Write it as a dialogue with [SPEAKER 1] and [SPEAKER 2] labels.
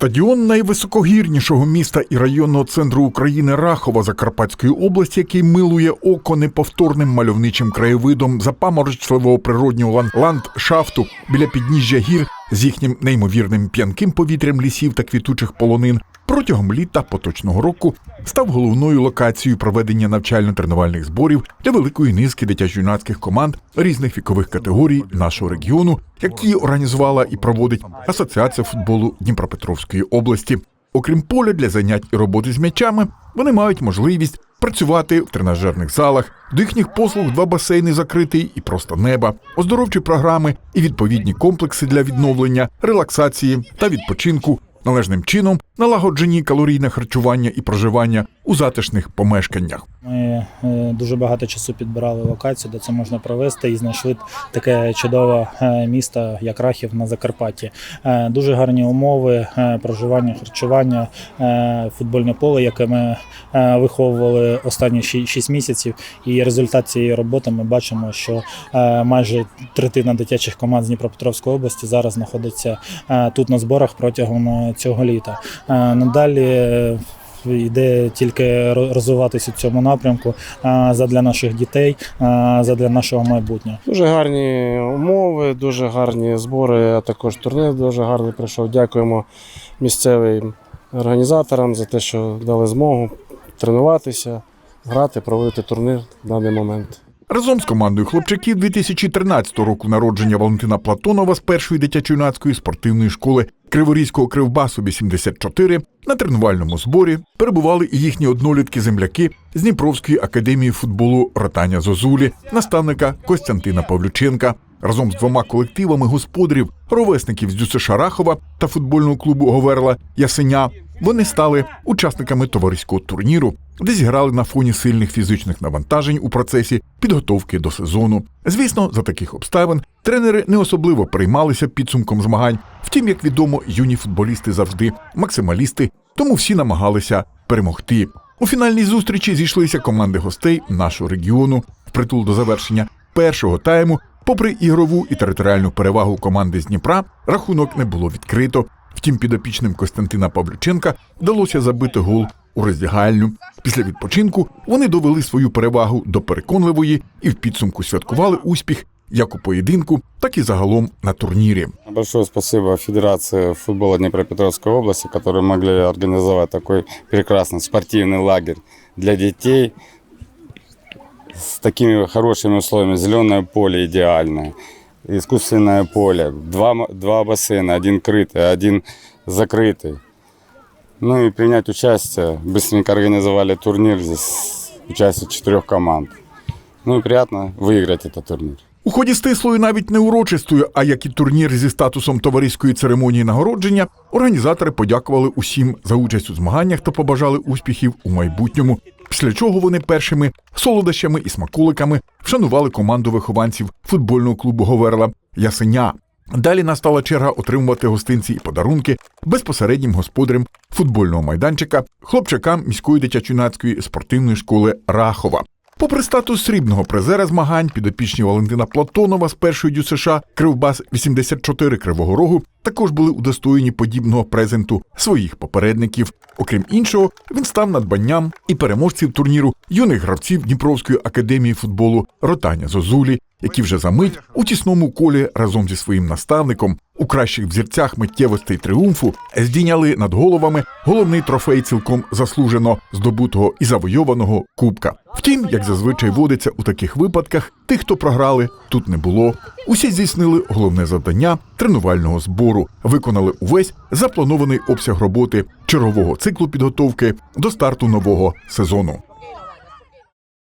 [SPEAKER 1] Стадіон найвисокогірнішого міста і районного центру України Рахова Закарпатської області, який милує око неповторним мальовничим краєвидом запаморочливого природнього лан- ландшафту біля підніжжя гір з їхнім неймовірним п'янким повітрям лісів та квітучих полонин. Протягом літа поточного року став головною локацією проведення навчально-тренувальних зборів для великої низки дитячо-юнацьких команд різних вікових категорій нашого регіону, які організувала і проводить Асоціація футболу Дніпропетровської області. Окрім поля для занять і роботи з м'ячами, вони мають можливість працювати в тренажерних залах, до їхніх послуг два басейни закритий і просто неба, оздоровчі програми і відповідні комплекси для відновлення, релаксації та відпочинку. Належним чином налагоджені калорійне харчування і проживання у затишних помешканнях.
[SPEAKER 2] Ми е, дуже багато часу підбирали локацію, де це можна провести, і знайшли таке чудове е, місто, як Рахів на Закарпатті. Е, Дуже гарні умови проживання, харчування, футбольне поле, яке ми виховували останні 6 місяців. І результат цієї роботи ми бачимо, що майже третина дитячих команд з Дніпропетровської області зараз знаходиться тут на зборах протягом цього літа. Надалі. Е, йде тільки розвиватися в цьому напрямку задля наших дітей, задля нашого майбутнього.
[SPEAKER 3] Дуже гарні умови, дуже гарні збори, а також турнір дуже гарний прийшов. Дякуємо місцевим організаторам за те, що дали змогу тренуватися, грати, проводити турнір в даний момент.
[SPEAKER 1] Разом з командою хлопчаків 2013 року народження Валентина Платонова з першої дитячо-юнацької спортивної школи Криворізького кривбасу 84 на тренувальному зборі перебували і їхні однолітки-земляки з Дніпровської академії футболу Ротаня Зозулі, наставника Костянтина Павлюченка. Разом з двома колективами господарів, ровесників з ДЮСШ Рахова та футбольного клубу Говерла Ясеня вони стали учасниками товариського турніру, де зіграли на фоні сильних фізичних навантажень у процесі підготовки до сезону. Звісно, за таких обставин тренери не особливо переймалися підсумком змагань. Втім, як відомо, юні футболісти завжди максималісти, тому всі намагалися перемогти. У фінальній зустрічі зійшлися команди гостей нашого регіону впритул до завершення першого тайму. Попри ігрову і територіальну перевагу команди з Дніпра, рахунок не було відкрито. Втім, підопічним Костянтина Павлюченка вдалося забити гол у роздягальню. Після відпочинку вони довели свою перевагу до переконливої і в підсумку святкували успіх як у поєдинку, так і загалом на турнірі.
[SPEAKER 4] Большое спасибо Федерации футбола Днепропетровской области, которые могли организовать такой прекрасный спортивный лагерь для детей с такими хорошими условиями. Зеленое поле идеальное, искусственное поле, два, м- два бассейна, один крытый, один закрытый. Ну и принять участие. Быстренько организовали турнир здесь, участие четырех команд. Ну и приятно выиграть этот турнир.
[SPEAKER 1] У ході стислої навіть не урочистою, а як і турнір зі статусом товариської церемонії нагородження, організатори подякували усім за участь у змаганнях та побажали успіхів у майбутньому. Після чого вони першими солодощами і смаколиками вшанували команду вихованців футбольного клубу Говерла Ясеня. Далі настала черга отримувати гостинці і подарунки безпосереднім господарям футбольного майданчика, хлопчакам міської дитячо-юнацької спортивної школи Рахова. Попри статус срібного призера змагань, підопічні Валентина Платонова з першої дю США Кривбас 84 Кривого Рогу також були удостоєні подібного презенту своїх попередників. Окрім іншого, він став надбанням і переможців турніру юних гравців Дніпровської академії футболу Ротаня Зозулі, які вже за мить у тісному колі разом зі своїм наставником у кращих взірцях миттєвостей тріумфу здійняли над головами головний трофей цілком заслужено здобутого і завойованого кубка. Втім, як зазвичай водиться у таких випадках, тих, хто програли, тут не було. Усі здійснили головне завдання тренувального збору, виконали увесь запланований обсяг роботи чергового циклу підготовки до старту нового сезону.